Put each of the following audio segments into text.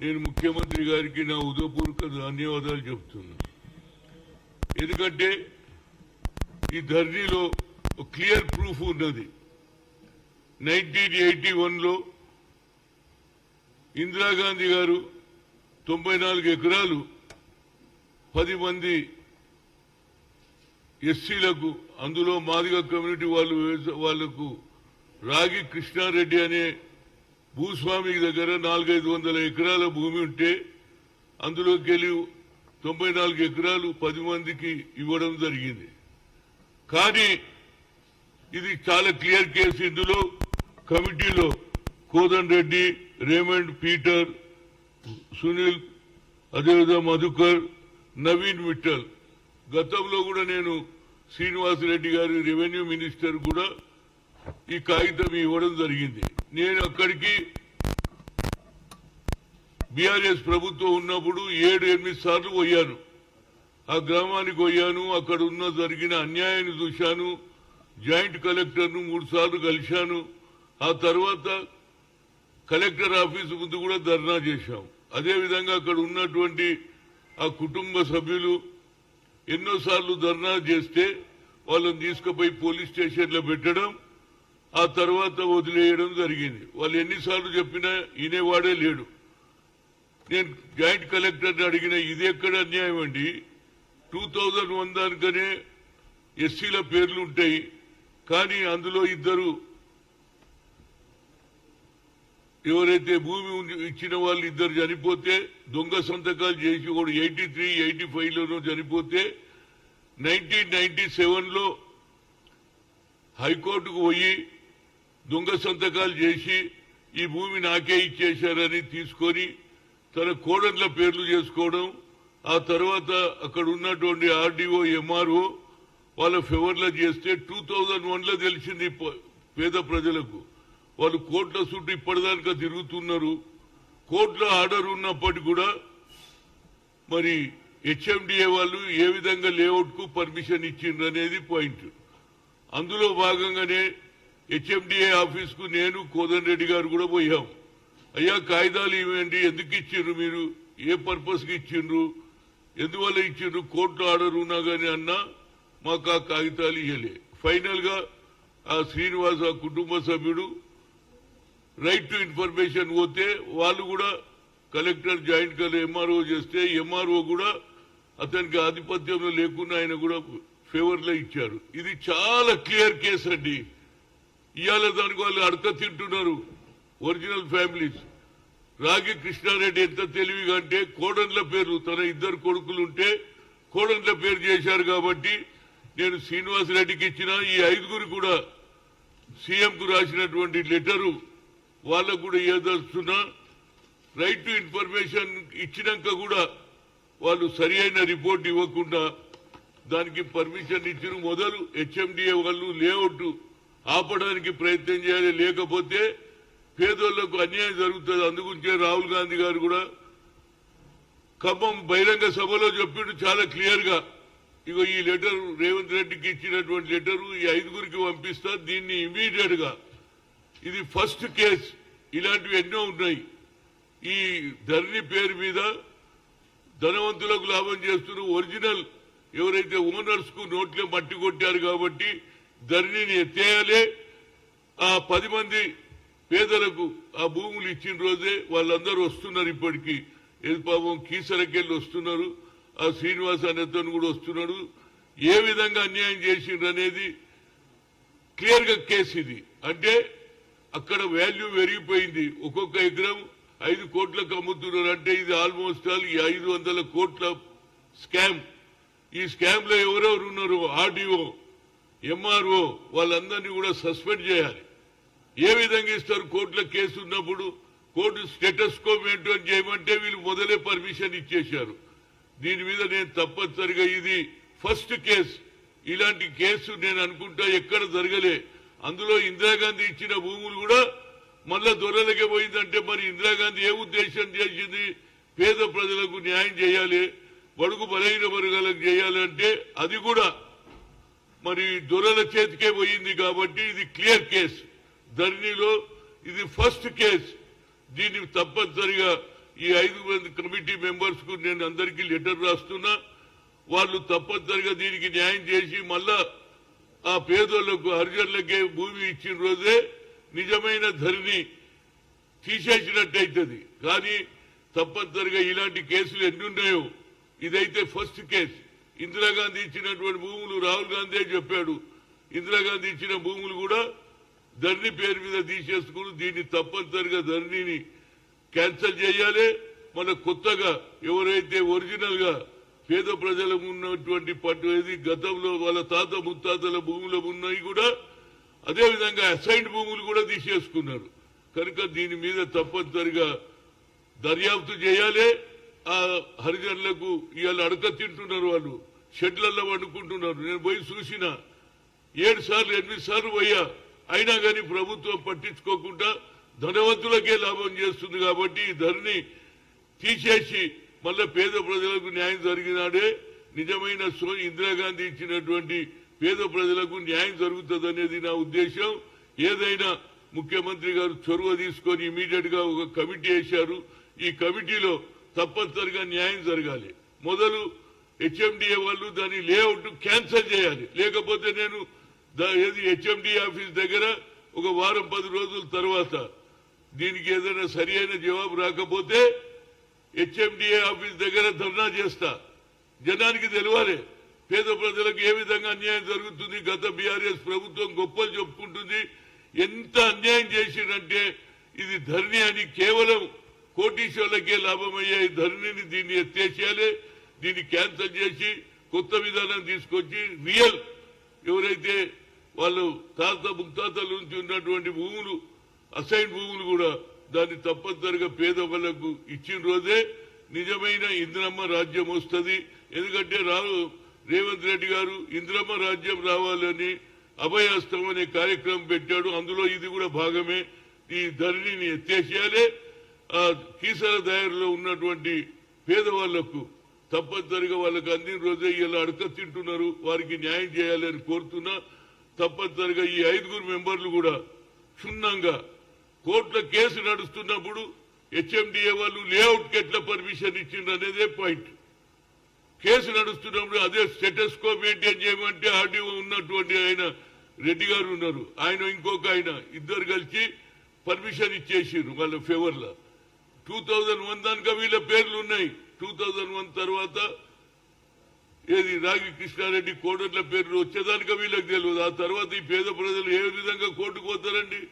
నేను ముఖ్యమంత్రి గారికి నా ఉదయపూర్వక ధన్యవాదాలు చెప్తున్నాను ఎందుకంటే ఈ ధర్నీలో క్లియర్ ప్రూఫ్ ఉన్నది. నైన్టీన్ ఎయిటీ వన్లో ఇందిరాగాంధీ గారు తొంభై నాలుగు ఎకరాలు పది మంది ఎస్సీలకు అందులో మాదిగ కమ్యూనిటీ వాళ్ళు వాళ్ళకు వాళ్ళకు రాగి కృష్ణారెడ్డి అనే భూస్వామి దగ్గర నాలుగైదు వందల ఎకరాల భూమి ఉంటే అందులోకి వెళ్ళి తొంభై నాలుగు ఎకరాలు పది మందికి ఇవ్వడం జరిగింది. కానీ ఇది చాలా క్లియర్ కేసు. ఇందులో కమిటీలో కోదన్ రెడ్డి రేమండ్ పీటర్ సునీల్ అదేవిధంగా మధుకర్ నవీన్ మిట్టల్. గతంలో కూడా నేను శ్రీనివాసరెడ్డి గారి రెవెన్యూ మినిస్టర్ కూడా ఈ కాగితం ఇవ్వడం జరిగింది. నేను అక్కడికి బీఆర్ఎస్ ప్రభుత్వం ఉన్నప్పుడు ఏడు ఎనిమిది సార్లు పోయాను. ఆ గ్రామానికి పోయాను అక్కడ ఉన్న జరిగిన అన్యాయాన్ని చూశాను జాయింట్ కలెక్టర్ను మూడు సార్లు కలిశాను. ఆ తర్వాత కలెక్టర్ ఆఫీస్ ముందు కూడా ధర్నా చేశాం అదేవిధంగా అక్కడ ఉన్నటువంటి ఆ కుటుంబ సభ్యులు ఎన్నోసార్లు ధర్నా చేస్తే వాళ్ళని తీసుకుపోయి పోలీస్ స్టేషన్లో పెట్టడం ఆ తర్వాత వదిలేయడం జరిగింది. వాళ్ళు ఎన్నిసార్లు చెప్పినా వినేవాడే లేడు. నేను జాయింట్ కలెక్టర్ని అడిగిన ఇది ఎక్కడ అన్యాయం అండి? టూ థౌజండ్ వన్ దానికనే ఎస్సీల పేర్లు ఉంటాయి. కానీ అందులో ఇద్దరు ఎవరైతే భూమి ఇచ్చిన వాళ్ళు ఇద్దరు చనిపోతే దొంగ సంతకాలు చేసి కూడా ఎయిటీ త్రీ ఎయిటీ ఫైవ్లోనూ చనిపోతే నైన్టీన్ నైన్టీ సెవెన్లో హైకోర్టుకు పోయి దొంగ సంతకాలు చేసి ఈ భూమి నాకే ఇచ్చేశారని తీసుకొని తన కోడళ్ళ పేర్లు చేసుకోవడం ఆ తర్వాత అక్కడ ఉన్నటువంటి ఆర్డీఓ ఎంఆర్ఓ వాళ్ళ ఫేవర్లో చేస్తే టూ థౌజండ్ వన్లో తెలిసింది పేద ప్రజలకు. వాళ్ళు కోర్టుల చుట్టూ ఇప్పటిదానికా తిరుగుతున్నారు. కోర్టులో ఆర్డర్ ఉన్నప్పటికీ కూడా మరి హెచ్ఎండిఏ వాళ్ళు ఏ విధంగా లేఅవుట్కు పర్మిషన్ ఇచ్చిండ్రు అనేది పాయింట్. అందులో భాగంగానే హెచ్ఎండిఏ ఆఫీస్కు నేను కోదన్ రెడ్డి గారు కూడా పోయాం. అయ్యా కాగితాలు ఇవ్వండి ఎందుకు ఇచ్చిండ్రు మీరు? ఏ పర్పస్కి ఇచ్చిండ్రు? ఎందువల్ల ఇచ్చిండ్రు? కోర్టు ఆర్డర్ ఉన్నా గానీ అన్నా మాకు ఆ కాగితాలు ఇవ్వలే ఫైనల్గా ఆ శ్రీనివాస ఆ కుటుంబ సభ్యుడు రైట్ టు ఇన్ఫర్మేషన్ పోతే వాళ్ళు కూడా కలెక్టర్ జాయింట్ కలెక్టర్ ఎంఆర్ఓ చేస్తే ఎంఆర్ఓ కూడా అతనికి ఆధిపత్యంలో లేకుండా ఆయన కూడా ఫేవర్లో ఇచ్చారు. ఇది చాలా క్లియర్ కేసు అండి. ఇవాళ దానికి వాళ్ళు అడక తింటున్నారు. Original families. రాగి కృష్ణారెడ్డి ఎంత తెలివిగా అంటే కోడన్ల పేరు తన ఇద్దరు కొడుకులు ఉంటే కోడన్ల పేరు చేశారు కాబట్టి నేను శ్రీనివాసరెడ్డికి ఇచ్చిన ఈ ఐదుగురు కూడా సీఎం కు రాసినటువంటి లెటరు వాళ్ళకు కూడా ఏదస్తున్నా రైట్ టు ఇన్ఫర్మేషన్ ఇచ్చినాక కూడా వాళ్ళు సరి అయిన రిపోర్ట్ ఇవ్వకుండా దానికి పర్మిషన్ ఇచ్చిన మొదలు హెచ్ఎండిఏ వాళ్ళు లేఅవుట్ ఆపడానికి ప్రయత్నం చేయాలి. లేకపోతే పేదోళ్ళకు అన్యాయం జరుగుతుంది. అందుగురించే రాహుల్ గాంధీ గారు కూడా ఖమ్మం బహిరంగ సభలో చెప్పిండు చాలా క్లియర్గా. ఇగో ఈ లెటర్ రేవంత్ రెడ్డికి ఇచ్చినటువంటి లెటర్ ఈ ఐదుగురికి పంపిస్తా. దీన్ని ఇమీడియట్గా ఇది ఫస్ట్ కేస్ ఇలాంటివి ఎన్నో ఉన్నాయి. ఈ ధరణి పేరు మీద ధనవంతులకు లాభం చేస్తున్న ఒరిజినల్ ఎవరైతే ఓనర్స్కు నోట్లే మట్టి కొట్టారు కాబట్టి ధరణిని ఎత్తేయాలి. ఆ పది మంది పేదలకు ఆ భూములు ఇచ్చిన రోజే వాళ్ళందరూ వస్తున్నారు ఇప్పటికీ. ఏది పాపం కీసరకెళ్ళి వస్తున్నారు. ఆ శ్రీనివాస్ అనేతను కూడా వస్తున్నాడు. ఏ విధంగా అన్యాయం చేసిండ్రు అనేది క్లియర్గా కేసు ఇది. అంటే అక్కడ వాల్యూ పెరిగిపోయింది. ఒక్కొక్క ఎకరం ఐదు కోట్లకు అమ్ముతున్నారు. అంటే ఇది ఆల్మోస్ట్ ఆల్ ఈ ఐదు వందల కోట్ల స్కామ్. ఈ స్కామ్లో ఎవరెవరు ఉన్నారు? ఆర్డీఓ. ఎంఆర్ఓ వాళ్ళందరినీ కూడా సస్పెండ్ చేయాలి. ఏ విధంగా ఇస్తారు కోర్టులో కేసు ఉన్నప్పుడు? కోర్టు స్టేటస్కోప్ ఏంటో చేయమంటే వీళ్ళు మొదలే పర్మిషన్ ఇచ్చేశారు. దీని మీద నేను తప్పనిసరిగా ఇది ఫస్ట్ కేసు. ఇలాంటి కేసు నేను అనుకుంటా ఎక్కడ జరగలే. అందులో ఇందిరాగాంధీ ఇచ్చిన భూములు కూడా మళ్ళా దొరలకే పోయిందంటే మరి ఇందిరాగాంధీ ఏ ఉద్దేశం చేసింది? పేద ప్రజలకు న్యాయం చేయాలి బడుగు బలహీన వర్గాలకు చేయాలంటే అది కూడా మరి దొరల చేతికే పోయింది కాబట్టి ఇది క్లియర్ కేసు. ధరణిలో ఇది ఫస్ట్ కేసు. దీన్ని తప్పనిసరిగా ఈ ఐదు మంది కమిటీ మెంబర్స్కు నేను అందరికీ లెటర్ రాస్తున్నా. వాళ్ళు తప్పనిసరిగా దీనికి న్యాయం చేసి మళ్ళా ఆ పేదోళ్ళకు హరిజనులకే భూమి ఇచ్చిన రోజే నిజమైన ధరిని తీసేసినట్టయితుంది. కానీ తప్పనిసరిగా ఇలాంటి కేసులు ఎన్ని ఉన్నాయో ఇదైతే ఫస్ట్ కేసు. ఇందిరాగాంధీ ఇచ్చినటువంటి భూములు రాహుల్ గాంధీ చెప్పాడు. ఇందిరాగాంధీ ఇచ్చిన భూములు కూడా ధరణి పేరు మీద తీసేసుకుని దీన్ని తప్పనిసరిగా ధరణిని క్యాన్సల్ చేయాలి. మన కొత్తగా ఎవరైతే ఒరిజినల్గా పేద ప్రజల ఉన్నటువంటి పట్టు ఏది గతంలో వాళ్ళ తాత ముత్తాతల భూములు ఉన్నాయి కూడా అదేవిధంగా అసైన్డ్ భూములు కూడా తీసేసుకున్నారు. కనుక దీని మీద తప్పనిసరిగా దర్యాప్తు చేయాలి. ఆ హరిజనులకు ఇవాళ అడక తింటున్నారు వాళ్ళు. షెడ్లలో వండుకుంటున్నారు. నేను పోయి చూసిన ఏడు సార్లు ఎనిమిది సార్లు పోయా. అయినా కానీ ప్రభుత్వం పట్టించుకోకుండా ధనవంతులకే లాభం చేస్తుంది కాబట్టి ఈ ధరని తీసేసి మళ్ళా పేద ప్రజలకు న్యాయం జరిగినాడే. నిజమైన సో ఇందిరాగాంధీ ఇచ్చినటువంటి పేద ప్రజలకు న్యాయం జరుగుతుంది అనేది నా ఉద్దేశం. ఏదైనా ముఖ్యమంత్రి గారు చొరవ తీసుకొని ఇమీడియట్గా ఒక కమిటీ వేశారు. ఈ కమిటీలో తప్పనిసరిగా న్యాయం జరగాలి. మొదలు హెచ్ఎండిఏ వాళ్ళు దాని లేఅవుట్ క్యాన్సిల్ చేయాలి. లేకపోతే నేను ఏది హెచ్ఎండి ఆఫీస్ దగ్గర ఒక వారం పది రోజుల తర్వాత దీనికి ఏదైనా సరి అయిన జవాబు రాకపోతే హెచ్ఎండిఏ ఆఫీస్ దగ్గర ధర్నా చేస్తా. జనానికి తెలియాలి పేద ప్రజలకు ఏ విధంగా అన్యాయం జరుగుతుంది? గత బీఆర్ఎస్ ప్రభుత్వం గొప్పలు చెప్పుకుంటుంది. ఎంత అన్యాయం చేసిందంటే ఇది ధరణి అని కేవలం కోటీశ్వర్లకే లాభమయ్యే ధరణిని దీన్ని ఎత్తేసేయాలి. దీన్ని క్యాన్సల్ చేసి కొత్త విధానం తీసుకొచ్చి రియల్ ఎవరైతే వాళ్ళు తాత ముక్తాతల నుంచి ఉన్నటువంటి భూములు అసైన్ భూములు కూడా దాన్ని తప్పనిసరిగా పేదవాళ్ళకు ఇచ్చిన రోజే నిజమైన ఇంద్రమ్మ రాజ్యం వస్తుంది. ఎందుకంటే రావు రేవంత్ రెడ్డి గారు ఇంద్రమ్మ రాజ్యం రావాలని అభయాస్తం అనే కార్యక్రమం పెట్టాడు. అందులో ఇది కూడా భాగమే. ఈ ధరణిని ఎత్తేసేయాలి. ఆ కీసర దాయర్లో ఉన్నటువంటి పేదవాళ్ళకు తప్పనిసరిగా వాళ్ళకి అందిన రోజే ఇలా అడక తింటున్నారు వారికి న్యాయం చేయాలని కోరుతున్నా తప్పనిసరిగా ఈ ఐదుగురు మెంబర్లు కూడా క్షుణ్ణంగా కోర్టుల కేసు నడుస్తున్నప్పుడు హెచ్ఎండిఏ వాళ్ళు లేఅవుట్కి ఎట్లా పర్మిషన్ ఇచ్చిండ్రు అనేదే పాయింట్. కేసు నడుస్తున్నప్పుడు అదే స్టెటస్కో మెయింటైన్ చేయమంటే ఆర్డీఓ ఉన్నటువంటి ఆయన రెడ్డి గారు ఉన్నారు. ఆయన ఇంకొక ఆయన ఇద్దరు కలిసి పర్మిషన్ ఇచ్చేసారు వాళ్ళ ఫేవర్లో. టూ థౌజండ్ వన్ దానిక వీళ్ళ పేర్లు ఉన్నాయి. టూ థౌజండ్ వన్ తర్వాత ఏది రాగి కృష్ణారెడ్డి కోడట్ల పేర్లు వచ్చేదానిక వీళ్ళకి తెలియదు. ఆ తర్వాత ఈ పేద ప్రజలు ఏ విధంగా కోర్టుకు పోతారండి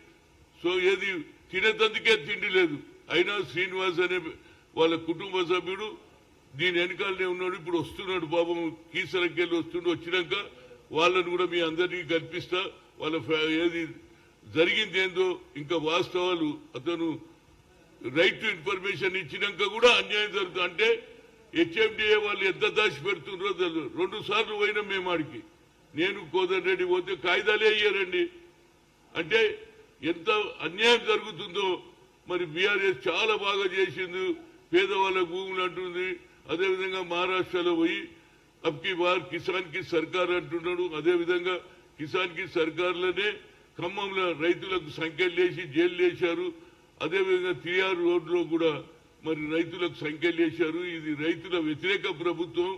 సో ఏది తినేతందుకే తిండి లేదు. అయినా శ్రీనివాస్ అనే వాళ్ళ కుటుంబ సభ్యుడు దీని వెనకాలనే ఉన్నాడు. ఇప్పుడు వస్తున్నాడు పాపం కీసరకెళ్ళి వస్తుండు వచ్చినాక వాళ్ళని కూడా మీ అందరికీ కల్పిస్తా. వాళ్ళ ఫ్యా- ఏది జరిగింది ఏందో ఇంకా వాస్తవాలు అతను రైట్ టు ఇన్ఫర్మేషన్ ఇచ్చినాక కూడా అన్యాయం జరుగుతుంది అంటే హెచ్ఎండిఏ వాళ్ళు ఎంత దాచి పెడుతున్నారో తెలియదు రెండు సార్లు పోయినా మేము ఆడికి. నేను కోదర్ రెడ్డి పోతే కాగితాలే అయ్యారండి అంటే ఎంత అన్యాయం జరుగుతుందో మరి బీఆర్ఎస్ చాలా బాగా చేసింది. పేదవాళ్ళ భూములు అంటుంది. అదేవిధంగా మహారాష్ట్రలో పోయి అబ్కి బార్ కిసాన్కి సర్కార్ అంటున్నాడు. అదేవిధంగా కిసాన్కి సర్కార్లోనే ఖమ్మంలో రైతులకు సంఖ్యలు వేసి జైలు వేశారు అదేవిధంగా టిఆర్ రోడ్లో కూడా మరి రైతులకు సంఖ్యలు వేశారు ఇది రైతుల వ్యతిరేక ప్రభుత్వం.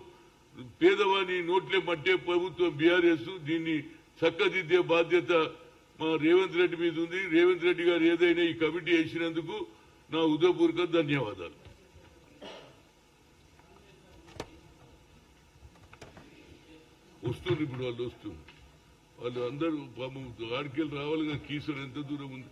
పేదవాని నోట్లే మట్టే ప్రభుత్వం బీఆర్ఎస్. దీన్ని చక్కదిద్దే బాధ్యత మా రేవంత్ రెడ్డి మీద ఉంది. రేవంత్ రెడ్డి గారు ఏదైనా ఈ కమిటీ వేసినందుకు నా ఉదయపూర్వక ధన్యవాదాలు. వస్తుంది ఇప్పుడు వాళ్ళు వస్తుంది వాళ్ళు అందరూ పాపం ఆడికెళ్ళి రావాలిగా కీసర్ ఎంత దూరం ఉంది.